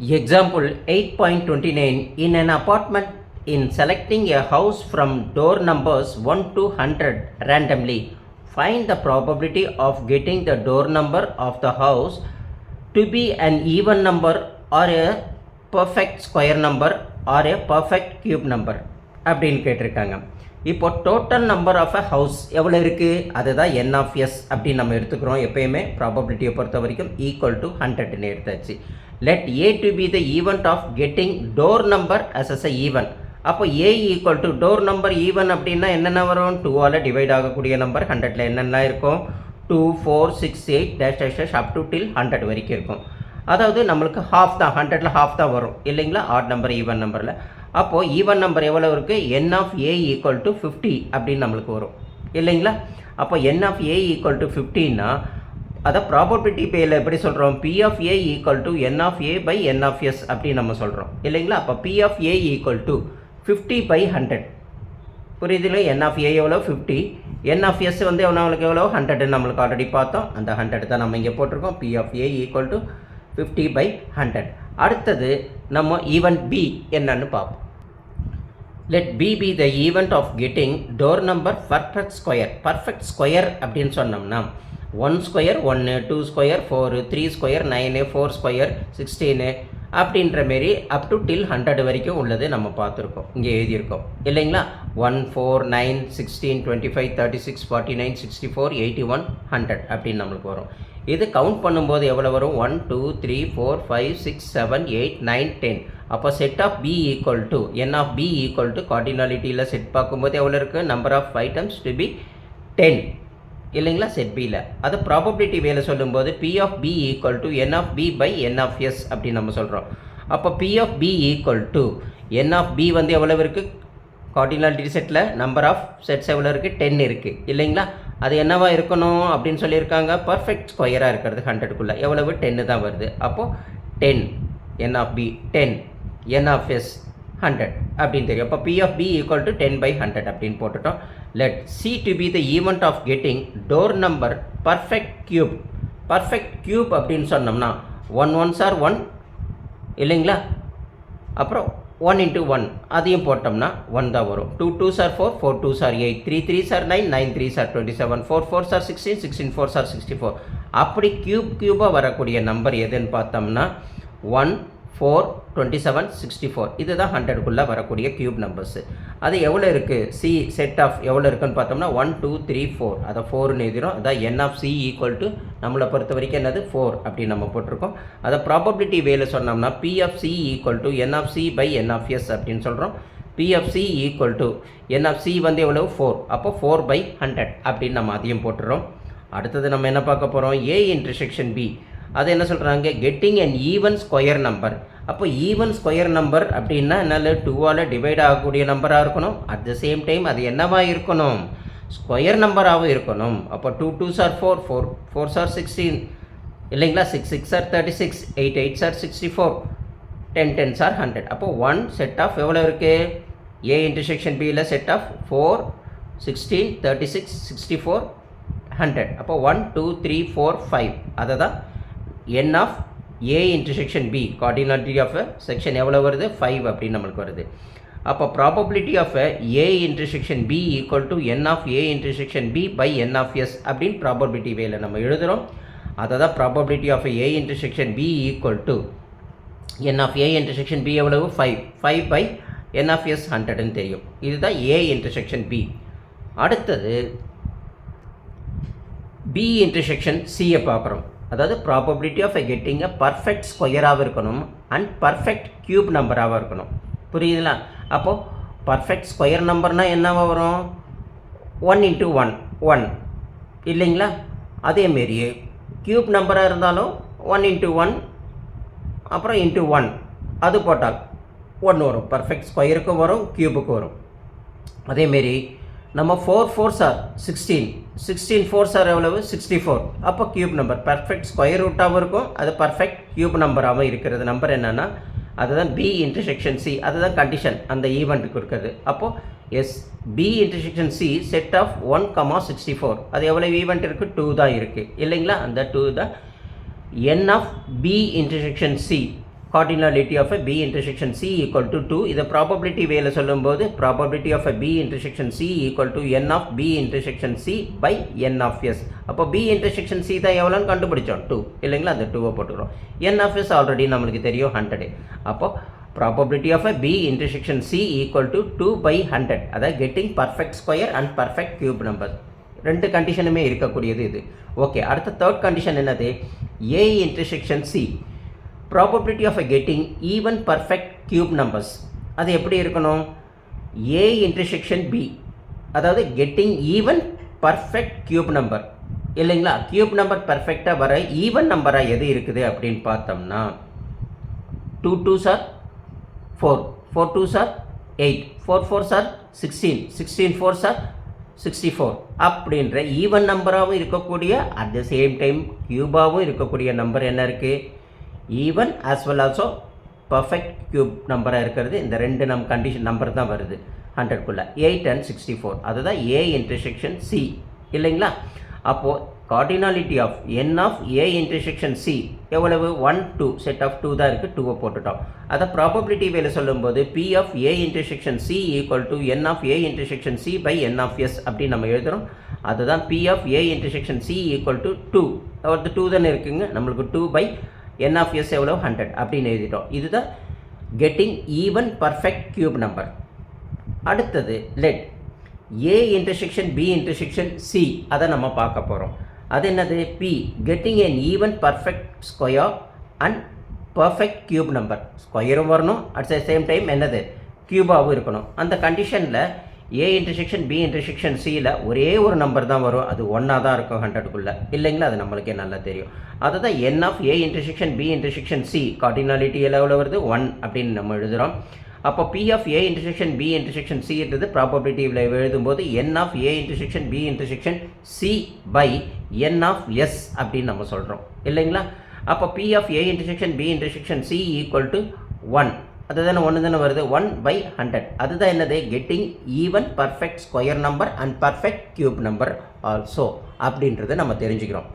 Example 8.29 In an apartment, in selecting a house from door numbers 1 to 100 randomly, find the probability of getting the door number of the house to be an even number or a perfect square number or a perfect cube number அப்படின்னு கேட்டிருக்காங்க. இப்போ total number of a house எவ்வளோ இருக்குது அதுதான் n of S அப்படின்னு நம்ம எடுத்துக்கிறோம். எப்பயுமே ப்ராபபிலிட்டியை பொறுத்த வரைக்கும் ஈக்குவல் டு ஹண்ட்ரட்னு எடுத்தாச்சு. Let A to be the event of getting door number as as a even அப்போ A equal to door number even அப்படின்னா என்னென்ன வரும்? டூவால் டிவைட் ஆகக்கூடிய நம்பர் ஹண்ட்ரடில் என்னென்ன இருக்கும்? Two four six eight dash dash dash up to till hundred வரைக்கும் இருக்கும். அதாவது நம்மளுக்கு ஹாஃப் தான் ஹண்ட்ரடில் ஹாஃப் தான் வரும். இல்லைங்களா? ஆட் நம்பர் ஈவன் நம்பரில் அப்போது ஈவன் நம்பர் எவ்வளோ இருக்குது N of A equal to fifty அப்படின்னு நம்மளுக்கு வரும். இல்லைங்களா? அப்போ N of A equal to ஃபிஃப்டின்னா அதை ப்ராபபிலிட்டி பேயில் எப்படி சொல்கிறோம் P of A equal to N of A by N of S அப்படின்னு நம்ம சொல்கிறோம் இல்லைங்களா? அப்போ P of A equal to fifty by hundred புரியுதுல என் ஆஃப் ஏ எவ்வளோ ஃபிஃப்டி என் ஆஃப் எஸ் வந்து நம்மளுக்கு எவ்வளோ ஹண்ட்ரட் நம்மளுக்கு ஆல்ரெடி பார்த்தோம். அந்த ஹண்ட்ரட் தான் நம்ம இங்கே போட்டிருக்கோம். P of A equal to fifty by hundred அடுத்தது நம்ம ஈவெண்ட் பி என்னன்னு பார்ப்போம். Let B be the event of getting door number perfect square perfect square அப்படின்னு சொன்னோம்னா ஒன் ஸ்கொயர் ஒன்று two square four three square nine four square sixteen அப்படின்ற மாரி அப் to till hundred வரைக்கும் உள்ளது நம்ம பார்த்துருக்கோம். இங்கே எழுதியிருக்கோம். இல்லைங்களா? One four nine sixteen twenty five thirty six forty nine sixty four eighty one hundred அப்படின்னு நம்மளுக்கு வரும். இது கவுண்ட் பண்ணும்போது எவ்வளோ வரும்? One two three four five six seven eight nine ten அப்போ set of B equal to N of B equal to கார்டினாலிட்டியில் set பார்க்கும்போது எவ்வளோ இருக்குது number of items to be ten இல்லைங்களா? செட் பியில் அது ப்ராபபிலிட்டி வேலை சொல்லும்போது P of B equal to N of B by N of S அப்படின்னு நம்ம சொல்கிறோம் அப்போ P of B equal to N of B வந்து எவ்வளோ இருக்குது கார்டினாலிட்டி செட்டில் நம்பர் ஆஃப் செட்ஸ் எவ்வளோ இருக்குது டென் இருக்குது இல்லைங்களா? அது என்னவா இருக்கணும் அப்படின்னு சொல்லியிருக்காங்க. பர்ஃபெக்ட் ஸ்கொயராக இருக்கிறது ஹண்ட்ரடுக்குள்ளே எவ்வளவு? டென்னு தான் வருது. அப்போது ten N of B ten N of S hundred அப்படின்னு தெரியும். அப்போ P of B equal to ten by hundred அப்படின்னு போட்டுட்டோம். Let C to be the event of getting door number perfect cube perfect cube அப்படின்னு சொன்னோம்னா one one sir one இல்லைங்களா? அப்புறம் one into one அதையும் போட்டோம்னா ஒன் தான் வரும். Two two are four four two are eight three three are nine nine three are twenty seven four four are sixteen sixteen four are sixty four அப்படி cube க்யூபாக வரக்கூடிய number எதுன்னு பார்த்தோம்னா one four twenty seven sixty four இதுதான் ஹண்ட்ரடுக்குள்ளே வரக்கூடிய cube numbers அது எவ்வளோ இருக்குது சி செட் ஆஃப் எவ்வளோ இருக்குன்னு பார்த்தோம்னா ஒன் டூ த்ரீ ஃபோர் அதை ஃபோர்னு எழுதிரும் அதான் N of C equal to நம்மளை பொறுத்த வரைக்கும் என்னது? ஃபோர் அப்படின்னு நம்ம போட்டிருக்கோம். அதை ப்ராபபிலிட்டி வேல சொன்னோம்னா P of C equal to N of C by N of S அப்படின்னு சொல்கிறோம் P of C equal to N of C வந்து எவ்வளோ ஃபோர் அப்போ ஃபோர் பை ஹண்ட்ரட் அப்படின்னு நம்ம அதையும் போட்டுறோம் அடுத்தது நம்ம என்ன பார்க்க போகிறோம் ஏ இன்டர்செக்ஷன் பி அது என்ன சொல்கிறாங்க getting an even square number அப்போ ஈவன் ஸ்கொயர் நம்பர் அப்படின்னா என்னால் டூவால் டிவைட் ஆகக்கூடிய நம்பராக இருக்கணும். அட் த சேம் டைம் அது என்னவா இருக்கணும்? ஸ்கொயர் நம்பராகவும் இருக்கணும். அப்போ two two are four four four are sixteen இல்லைங்களா? Six six are thirty six eight eight are sixty four ten ten are hundred அப்போ ஒன் செட் ஆஃப் எவ்வளோ இருக்குது ஏ இன்டர்செக்ஷன் பியில் set of four sixteen thirty six sixty four hundred அப்போ one two three four five அதை தான் N of A intersection B cardinality of section எவ்வளோ வருது? Five அப்படின்னு நம்மளுக்கு வருது. அப்போ probability of A intersection B equal to N of A intersection B by N of S அப்படின்னு ப்ராபபிலிட்டி வேல நம்ம எழுதுகிறோம் அதை தான் probability of A intersection B equal to N of A intersection B எவ்வளவு? Five five by N of S ஹண்ட்ரட்னு தெரியும். இதுதான் A intersection B அடுத்தது பி இன்டர்செக்ஷன் சியை பார்க்குறோம். அதாவது probability of getting a perfect ஸ்கொயராகவும் இருக்கணும் அண்ட் பர்ஃபெக்ட் க்யூப் நம்பராகவும் இருக்கணும். புரியுதுங்களா? அப்போது பர்ஃபெக்ட் ஸ்கொயர் நம்பர்னால் என்னவா வரும்? ஒன் இன்ட்டு ஒன் ஒன் இல்லைங்களா? அதேமாரி க்யூப் நம்பராக இருந்தாலும் ஒன் இன்ட்டு ஒன் அப்புறம் இன்ட்டு ஒன் அது போட்டால் ஒன்று வரும். பர்ஃபெக்ட் ஸ்கொயருக்கும் வரும் க்யூபுக்கும் வரும். அதேமாரி நம்ம four four are sixteen sixteen four are எவ்வளவு? சிக்ஸ்டி ஃபோர் அப்போ க்யூப் நம்பர் பர்ஃபெக்ட் ஸ்கொயர் ரூட்டாகவும் இருக்கும். அது பர்ஃபெக்ட் க்யூப் நம்பராகவும் இருக்கிறது. நம்பர் என்னென்னா அதுதான் பி இன்டர்செக்ஷன் சி அதுதான் கண்டிஷன் அந்த ஈவெண்ட்டுக்கு இருக்கிறது அப்போது S B intersection C set of one comma sixty four அது எவ்வளோ ஈவெண்ட் இருக்குது டூ தான் இருக்குது இல்லைங்களா? அந்த டூ தான் n of B intersection C cardinality of a B intersection C equal to 2 இதை ப்ராபபிலிட்டி வேல சொல்லும்போது probability of a b C c equal n of B b intersection C by n of அப்போ B intersection C தான் எவ்வளோன்னு கண்டுபிடிச்சோம்? Two இல்லைங்களா? அந்த டூவை போட்டுக்கிறோம். என் ஆஃப் எஸ் ஆல்ரெடி நம்மளுக்கு தெரியும் 100 அப்போ probability of a b intersection c equal to 2 by 100 அதாவது getting perfect square and perfect cube number ரெண்டு கண்டிஷனுமே இருக்கக்கூடியது இது. ஓகே அடுத்த தேர்ட் கண்டிஷன் என்னது? A intersection C probability of getting even perfect cube numbers அது எப்படி இருக்கணும்? ஏ இன்டர்செக்ஷன் பி அதாவது getting even perfect cube number இல்லைங்களா? க்யூப் நம்பர் பர்ஃபெக்டாக வர ஈவன் நம்பராக எது இருக்குது அப்படின்னு பார்த்தோம்னா two two sir four four two sir eight four four sir sixteen sixteen four sir sixty four அப்படின்ற ஈவன் நம்பராகவும் இருக்கக்கூடிய அட் த சேம் டைம் கியூபாகவும் இருக்கக்கூடிய நம்பர் என்ன இருக்குது even as well also perfect cube நம்பராக இருக்கிறது. இந்த ரெண்டு நம் கண்டிஷன் நம்பர் தான் வருது. ஹண்ட்ரட்குள்ளே எயிட் அண்ட் சிக்ஸ்டி ஃபோர் அதுதான் ஏ இன்டர்செக்ஷன் சி இல்லைங்களா? அப்போது cardinality of n of A intersection C எவ்வளவு? One two set of two தான் இருக்குது டூவை போட்டுட்டோம். அதை ப்ராபபிலிட்டி வேலை சொல்லும்போது P of A intersection C equal to n of A intersection C by N of S அப்படின்னு நம்ம எழுதுகிறோம் அதுதான் P of A intersection C equal to two ஒரு டூ தானே இருக்குங்க. நம்மளுக்கு two by N of S எவ்வளோ ஹண்ட்ரட் அப்படின்னு எழுதிட்டோம். இதுதான் getting even perfect cube number அடுத்தது let A intersection B intersection C அதை நம்ம பார்க்க போகிறோம் அது என்னது? P getting an even perfect square and perfect cube number ஸ்கொயரும் வரணும். அட் த சேம் டைம் என்னது? கியூபாகவும் இருக்கணும். அந்த கண்டிஷனில் ஏ இன்டர்செக்ஷன் பி இன்டர்செக்ஷன் சியில் ஒரே ஒரு நம்பர் தான் வரும். அது ஒன்றா தான் இருக்கும் ஹண்ட்ரடுக்குள்ளே இல்லைங்களா? அது நம்மளுக்கே நல்லா தெரியும். அதுதான் n of A intersection B intersection C cardinality எவ்வளோ வருது? ஒன் அப்படின்னு நம்ம எழுதுகிறோம் அப்போ P of A intersection B intersection சின்றது ப்ராபபிலிட்டியில் எழுதும்போது n of A intersection B intersection C by n of S அப்படின்னு நம்ம சொல்கிறோம் இல்லைங்களா? அப்போ P of A intersection B intersection C equal to one அதுதானே ஒன்று தானே வருது? ஒன் பை ஹண்ட்ரட் அதுதான் என்னது? Getting even perfect square number and perfect cube number also அப்படின்றத நம்ம தெரிஞ்சுக்கிறோம்.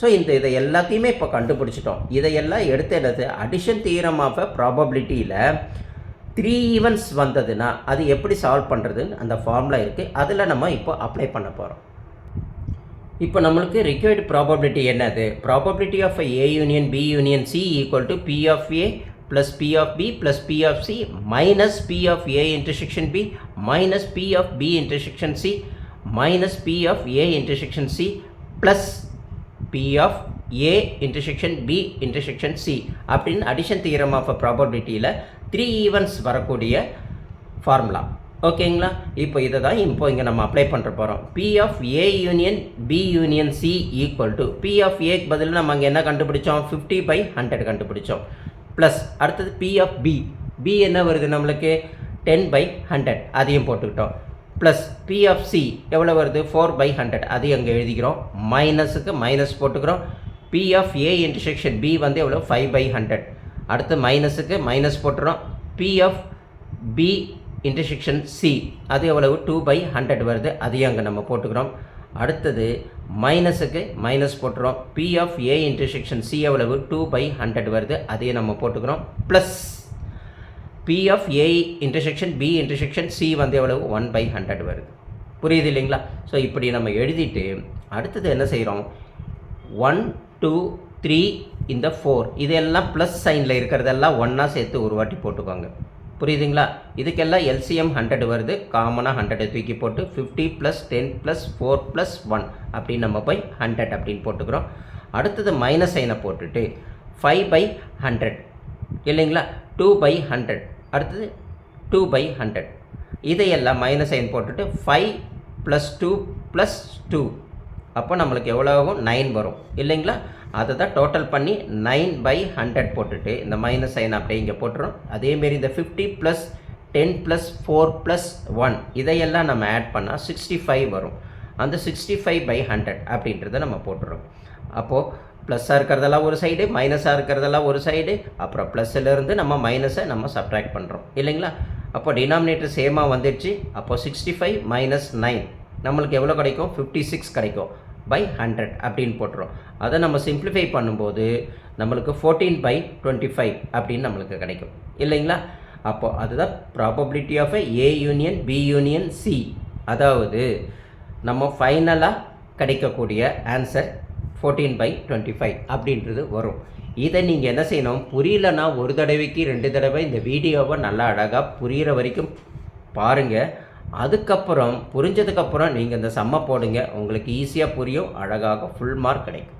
ஸோ இந்த இதை எல்லாத்தையுமே இப்போ கண்டுபிடிச்சிட்டோம். இதையெல்லாம் எடுத்து என்னது? அடிஷன் தீரம் ஆஃப் அ ப்ராபபிலிட்டியில் த்ரீ ஈவெண்ட்ஸ் வந்ததுன்னா அது எப்படி சால்வ் பண்ணுறதுன்னு அந்த ஃபார்முலா இருக்குது அதில் நம்ம இப்போ அப்ளை பண்ண போகிறோம் இப்போ நம்மளுக்கு ரிக்வயர்டு ப்ராபபிலிட்டி என்னது? Probability of A union B union C equal to P of A plus P of B plus P of C minus P of A intersection B minus P of B intersection C minus P of A intersection C plus P of A intersection B intersection C அப்படின்னு addition theorem of ப்ராபபிலிட்டியில் three events வரக்கூடிய formula ஓகேங்களா இப்போ இதை தான் இப்போ இங்கே நம்ம அப்ளை பண்ணுற போகிறோம் P of A union B union C equal to P of ஏக்கு பதில் நம்ம அங்கே என்ன கண்டுபிடிச்சோம்? ஃபிஃப்டி பை ஹண்ட்ரட் கண்டுபிடிச்சோம். ப்ளஸ் அடுத்தது பி ஆஃப் பி பி என்ன வருது நம்மளுக்கு? டென் பை ஹண்ட்ரட் அதையும் போட்டுக்கிட்டோம். ப்ளஸ் பி ஆஃப் சி எவ்வளோ வருது? ஃபோர் பை ஹண்ட்ரட் அதையும் அங்கே எழுதிக்கிறோம். மைனஸுக்கு மைனஸ் போட்டுக்கிறோம். P of A intersection B வந்து எவ்வளோ ஃபைவ் பை ஹண்ட்ரட் அடுத்து மைனஸுக்கு மைனஸ் போட்டுறோம். P of B intersection C அது எவ்வளவு? டூ பை ஹண்ட்ரட் வருது. அதையும் அங்கே நம்ம போட்டுக்கிறோம். அடுத்தது மைனஸுக்கு மைனஸ் போட்டுறோம். P of A intersection C எவ்வளவு? டூ பை ஹண்ட்ரட் வருது. அதையும் நம்ம போட்டுக்கிறோம். Plus P of A intersection B intersection C வந்து எவ்வளவு? ஒன் பை ஹண்ட்ரட் வருது. புரியுது இல்லைங்களா? ஸோ இப்படி நம்ம எழுதிட்டு அடுத்தது என்ன செய்கிறோம் ஒன் டூ த்ரீ இந்த ஃபோர் இதெல்லாம் ப்ளஸ் சைனில் இருக்கிறதெல்லாம் ஒன்றா சேர்த்து ஒரு வாட்டி போட்டுக்கோங்க. புரியுதுங்களா? இதுக்கெல்லாம் எல்சிஎம் ஹண்ட்ரட் வருது. காமனாக ஹண்ட்ரடை தூக்கி போட்டு fifty plus ten plus four plus one அப்படின்னு நம்ம போய் ஹண்ட்ரட் அப்படின்னு போட்டுக்கிறோம். அடுத்தது மைனஸ் சைனை போட்டுட்டு ஃபைவ் பை ஹண்ட்ரட் இல்லைங்களா? டூ பை ஹண்ட்ரட் அடுத்தது டூ பை ஹண்ட்ரட் இதையெல்லாம் மைனஸ் சைன் போட்டுட்டு five plus two plus two அப்போ நம்மளுக்கு எவ்வளோ ஆகும்? நைன் வரும். இல்லைங்களா? அதை தான் டோட்டல் பண்ணி நைன் பை ஹண்ட்ரட் போட்டுட்டு இந்த மைனஸ் சைன் அப்படியே இங்கே போட்டுரும் அதேமாரி இந்த fifty plus ten plus four plus one இதையெல்லாம் நம்ம ஆட் பண்ணால் சிக்ஸ்டி ஃபைவ் வரும். அந்த சிக்ஸ்டி ஃபைவ் பை ஹண்ட்ரட் அப்படின்றத நம்ம போட்டுறோம். அப்போது ப்ளஸ்ஸாக இருக்கிறதெல்லாம் ஒரு சைடு மைனஸாக இருக்கிறதெல்லாம் ஒரு சைடு அப்புறம் ப்ளஸ்ஸிலேருந்து நம்ம மைனஸை நம்ம சப்ட்ராக்ட் பண்ணுறோம் இல்லைங்களா? அப்போ டினாமினேட்டர் சேமாக வந்துடுச்சு. அப்போது சிக்ஸ்டி ஃபைவ் மைனஸ் நைன் நம்மளுக்கு எவ்வளோ கிடைக்கும்? ஃபிஃப்டி சிக்ஸ் கிடைக்கும். பை ஹண்ட்ரட் அப்படின்னு போட்டுரும் அதை நம்ம சிம்பிளிஃபை பண்ணும்போது நம்மளுக்கு ஃபோர்டீன் பை டுவெண்ட்டி ஃபைவ் அப்படின்னு நம்மளுக்கு கிடைக்கும். இல்லைங்களா? அப்போது அதுதான் probability of A union B union C அதாவது நம்ம ஃபைனலாக கிடைக்கக்கூடிய answer fourteen by twenty five அப்படின்றது வரும். இதை நீங்கள் என்ன செய்யணும்? புரியலன்னா ஒரு தடவைக்கு ரெண்டு தடவை இந்த வீடியோவை நல்லா அழகாக புரிகிற வரைக்கும் பாருங்கள் அதுக்கப்புறம் புரிஞ்சதுக்கப்புறம் நீங்கள் இந்த செம்ம போடுங்க. உங்களுக்கு ஈஸியாக புரியும். அழகாக ஃபுல் மார்க் கிடைக்கும்.